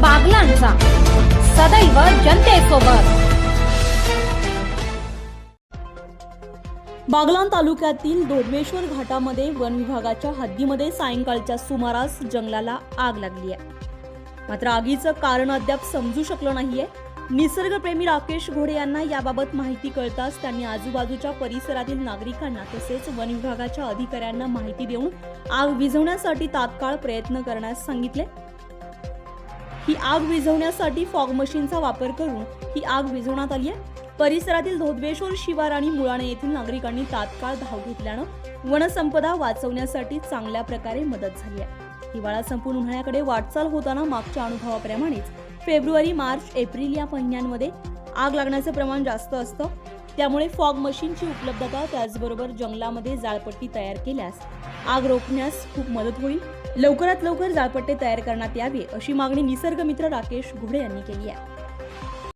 बागलांचा. सदैव जनतेसोबत. बागलान तालुक्यातील दोडवेश्वर घाटामध्ये वन विभागाच्या हद्दीमध्ये सायंकाळच्या सुमारास जंगलाला आग लागली आहे. मात्र आगीचं कारण अद्याप समजू शकलं नाहीये. निसर्गप्रेमी राकेश घोडे यांना याबाबत माहिती कळताच त्यांनी आजूबाजूच्या परिसरातील नागरिकांना तसेच वन विभागाच्या अधिकाऱ्यांना माहिती देऊन आग विझवण्यासाठी तात्काळ प्रयत्न करण्यास सांगितले. ही आग विझवण्यासाठी फॉग मशीनचा वापर करून ही आग विझवण्यात आली आहे. परिसरातील धोदवेश्वर शिवार आणि मुळाणे येथील नागरिकांनी तात्काळ धाव घेतल्यानं वनसंपदा वाचवण्यासाठी चांगल्या प्रकारे मदत झाली आहे. हिवाळा संपून उन्हाळ्याकडे वाटचाल होताना मागच्या अनुभवाप्रमाणेच फेब्रुवारी मार्च एप्रिल या महिन्यांमध्ये आग लागण्याचे प्रमाण जास्त असतं. त्यामुळे फॉग मशीनची उपलब्धता त्याचबरोबर जंगलामध्ये जाळपट्टी तयार केल्यास आग रोखण्यास खूप मदत होईल. लवकरात लवकर जाळपट्टे तयार करण्यात यावे अशी मागणी निसर्गमित्र राकेश घोडे यांनी केली आहे.